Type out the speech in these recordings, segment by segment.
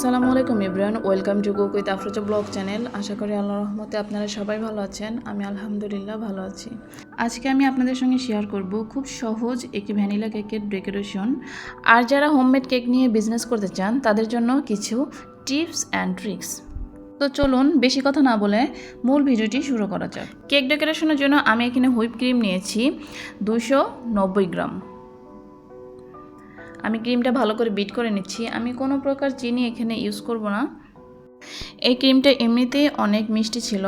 আসসালামু আলাইকুম Ibran, welcome to cook with Afroza blog channel. আশা করি আল্লাহ রহমতে আপনারা সবাই ভালো আছেন, আমি আলহামদুলিল্লাহ ভালো আছি। আজকে আমি আপনাদের সঙ্গে শেয়ার করব খুব সহজ একটি ভ্যানিলা কেকের ডেকোরেশন আর যারা হোমমেড কেক নিয়ে বিজনেস করতে চান, তাদের জন্য কিছু টিপস অ্যান্ড ট্রিক্স তো চলুন, বেশি কথা না বলে মূল ভিডিওটি শুরু করা যাক। কেক ডেকোরেশনের জন্য আমি এখানে হুইপ ক্রিম নিয়েছি দুশো নব্বই গ্রাম। আমি ক্রিমটা ভালো করে বিট করে নিচ্ছি। আমি কোনো প্রকার চিনি এখানে ইউজ করব না। এই ক্রিমটা এমনিতেই অনেক মিষ্টি ছিল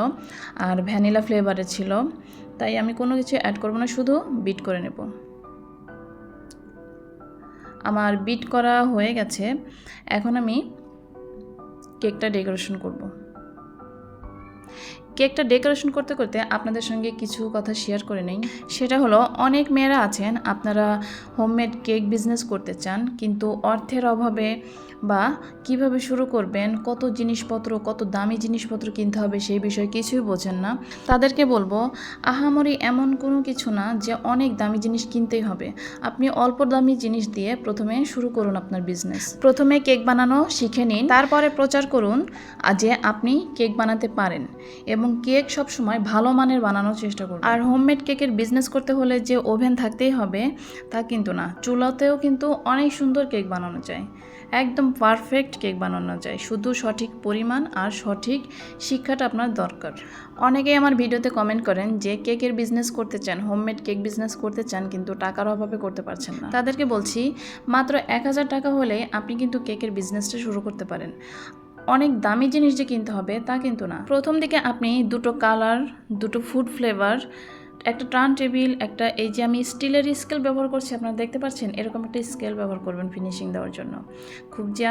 আর ভ্যানিলা ফ্লেভারের ছিল, তাই আমি কোনো কিছু অ্যাড করব না, শুধু বিট করে নেব। আমার বিট করা হয়ে গেছে। এখন আমি কেকটা ডেকোরেশন করব। কেকটা ডেকোরেশন করতে করতে আপনাদের সঙ্গে কিছু কথা শেয়ার করে নেই। সেটা হলো, অনেক মেয়েরা আছেন, আপনারা হোমমেড কেক বিজনেস করতে চান, কিন্তু অর্থের অভাবে বা কীভাবে শুরু করবেন, কত জিনিসপত্র, কত দামি জিনিসপত্র কিনতে হবে সেই বিষয়ে কিছুই বোঝেন না। তাদেরকে বলব, আহামরি এমন কোনো কিছু না যে অনেক দামি জিনিস কিনতেই হবে। আপনি অল্প দামি জিনিস দিয়ে প্রথমে শুরু করুন আপনার বিজনেস প্রথমে কেক বানানো শিখে নিন, তারপরে প্রচার করুন যে আপনি কেক বানাতে পারেন। এবং কেক সবসময় ভালো মানের বানানোর চেষ্টা করুন আর হোমমেড কেকের বিজনেস করতে হলে যে ওভেন থাকতেই হবে, তা কিন্তু না। চুলাতেও কিন্তু অনেক সুন্দর কেক বানানো যায়। একদম পারফেক্ট কেক বানানো যায়। শুধু সঠিক পরিমাণ আর সঠিক শিক্ষাটা আপনার দরকার। অনেকেই আমার ভিডিওতে কমেন্ট করেন যে কেকের বিজনেস করতে চান, হোমমেড কেক বিজনেস করতে চান, কিন্তু টাকার অভাবে করতে পারছেন না। তাদেরকে বলছি, মাত্র এক হাজার টাকা হলে আপনি কিন্তু কেকের বিজনেসটা শুরু করতে পারেন। অনেক দামি জিনিস যে কিনতে হবে তা কিন্তু না। প্রথম দিকে আপনি দুটো কালার, দুটো ফুড ফ্লেভার একটা টার্ন টেবিল একটা এই যে আমি স্টিলের স্কেল ব্যবহার করছি, আপনারা দেখতে পাচ্ছেন, এরকম একটা স্কেল ব্যবহার করবেন ফিনিশিং দেওয়ার জন্য। খুব যে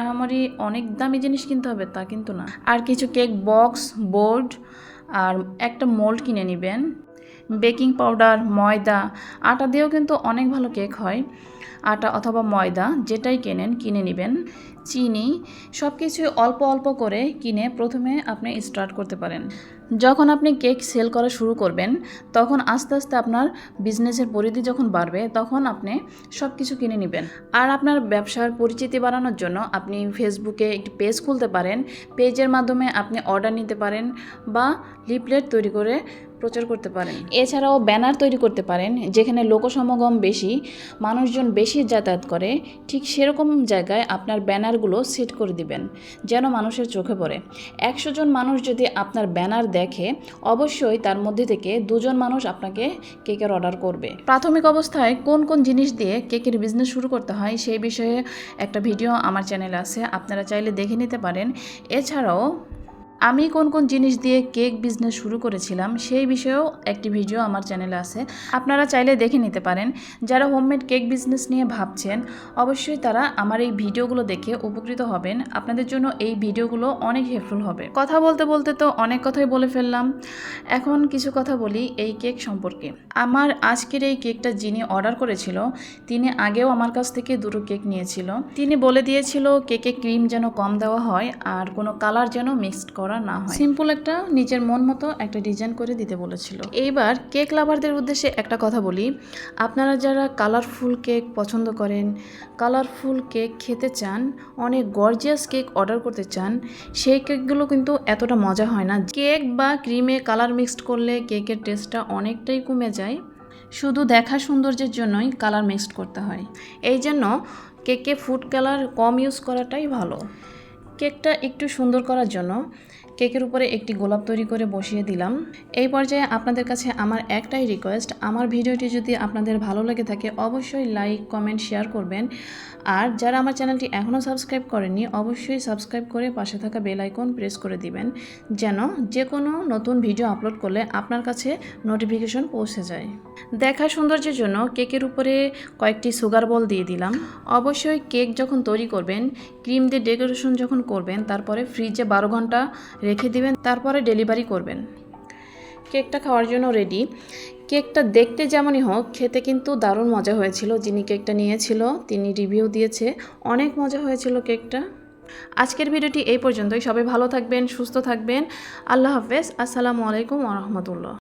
অনেক দামি জিনিস কিনতে হবে তা কিন্তু না। আর কিছু কেক বক্স বোর্ড আর একটা মোল্ড কিনে নেবেন। বেকিং পাউডার ময়দা, আটা দিয়েও কিন্তু অনেক ভালো কেক হয়। আটা অথবা ময়দা যেটাই কেনেন, কিনে নেবেন। চিনি সব কিছুই অল্প অল্প করে কিনে প্রথমে আপনি স্টার্ট করতে পারেন। যখন আপনি কেক সেল করা শুরু করবেন, তখন আস্তে আস্তে আপনার বিজনেসের পরিধি যখন বাড়বে, তখন আপনি সব কিছু কিনে নেবেন। আর আপনার ব্যবসার পরিচিতি বাড়ানোর জন্য আপনি ফেসবুকে একটি পেজ খুলতে পারেন। পেজের মাধ্যমে আপনি অর্ডার নিতে পারেন বা লিফলেট তৈরি করে প্রচার করতে পারেন। এছাড়াও ব্যানার তৈরি করতে পারেন, যেখানে লোকসমাগম বেশি, মানুষজন বেশি যাতায়াত করে, ঠিক সেরকম জায়গায় আপনার ব্যানারগুলো সেট করে দিবেন, যেন মানুষের চোখে পড়ে। একশো জন মানুষ যদি আপনার ব্যানার দেখে, অবশ্যই তার মধ্যে থেকে দুজন মানুষ আপনাকে কেকের অর্ডার করবে। প্রাথমিক অবস্থায় কোন কোন জিনিস দিয়ে কেকের বিজনেস শুরু করতে হয়, সেই বিষয়ে একটা ভিডিও আমার চ্যানেলে আছে, আপনারা চাইলে দেখে নিতে পারেন। এছাড়াও আমি কোন কোন জিনিস দিয়ে কেক বিজনেস শুরু করেছিলাম, সেই বিষয়েও একটি ভিডিও আমার চ্যানেলে আছে। আপনারা চাইলে দেখে নিতে পারেন। যারা হোমমেড কেক বিজনেস নিয়ে ভাবছেন, অবশ্যই তারা আমার এই ভিডিওগুলো দেখে উপকৃত হবেন। আপনাদের জন্য এই ভিডিওগুলো অনেক হেল্পফুল হবে। কথা বলতে বলতে তো অনেক কথাই বলে ফেললাম। এখন কিছু কথা বলি এই কেক সম্পর্কে। আমার আজকের এই কেকটা যিনি অর্ডার করেছিল, তিনি আগেও আমার কাছ থেকে দুটো কেক নিয়েছিল। তিনি বলে দিয়েছিল কেকে ক্রিম যেন কম দেওয়া হয় আর কোনো কালার যেন মিক্সড করা না হয়। সিম্পল একটা নিজের মন মতো একটা ডিজাইন করে দিতে বলেছিল। এইবার কেক লাভারদের উদ্দেশ্যে একটা কথা বলি। আপনারা যারা কালারফুল কেক পছন্দ করেন কালারফুল কেক খেতে চান অনেক গর্জিয়াস কেক অর্ডার করতে চান সেই কেকগুলো কিন্তু এতটা মজা হয় না। কেক বা ক্রিমে কালার মিক্সড করলে কেকের টেস্টটা অনেকটাই কমে যায়। শুধু দেখা সৌন্দর্যের জন্যই কালার মিক্সড করতে হয়। এই জন্য কেকে ফুড কালার কম ইউজ করাটাই ভালো। কেকটা একটু সুন্দর করার জন্য কেকের উপরে একটি গোলাপ তৈরি করে বসিয়ে দিলাম। এই পর্যায়ে আপনাদের কাছে আমার একটাই রিকোয়েস্ট আমার ভিডিওটি যদি আপনাদের ভালো লেগে থাকে, অবশ্যই লাইক কমেন্ট শেয়ার করবেন। আর যারা আমার চ্যানেলটি এখনও সাবস্ক্রাইব করেননি, অবশ্যই সাবস্ক্রাইব করে পাশে থাকা বেল আইকন প্রেস করে দিবেন, যেন যে কোনো নতুন ভিডিও আপলোড করলে আপনার কাছে নোটিফিকেশন পৌঁছে যায়। দেখা সৌন্দর্যের জন্য কেকের উপরে কয়েকটি সুগার বল দিয়ে দিলাম। অবশ্যই কেক যখন তৈরি করবেন ক্রিম দিয়ে ডেকোরেশন যখন করবেন, তারপরে ফ্রিজে বারো ঘণ্টা রেখে দিবেন, তারপরে ডেলিভারি করবেন। কেকটা খাওয়ার জন্য রেডি কেকটা দেখতে যেমনই হোক, খেতে কিন্তু দারুণ মজা হয়েছিল। যিনি কেকটা নিয়েছিল, তিনি রিভিউ দিয়েছে। অনেক মজা হয়েছিল কেকটা। আজকের ভিডিওটি এই পর্যন্তই। সবাই ভালো থাকবেন, সুস্থ থাকবেন। আল্লাহ হাফেজ। আসসালামু আলাইকুম রহমতুল্লাহ।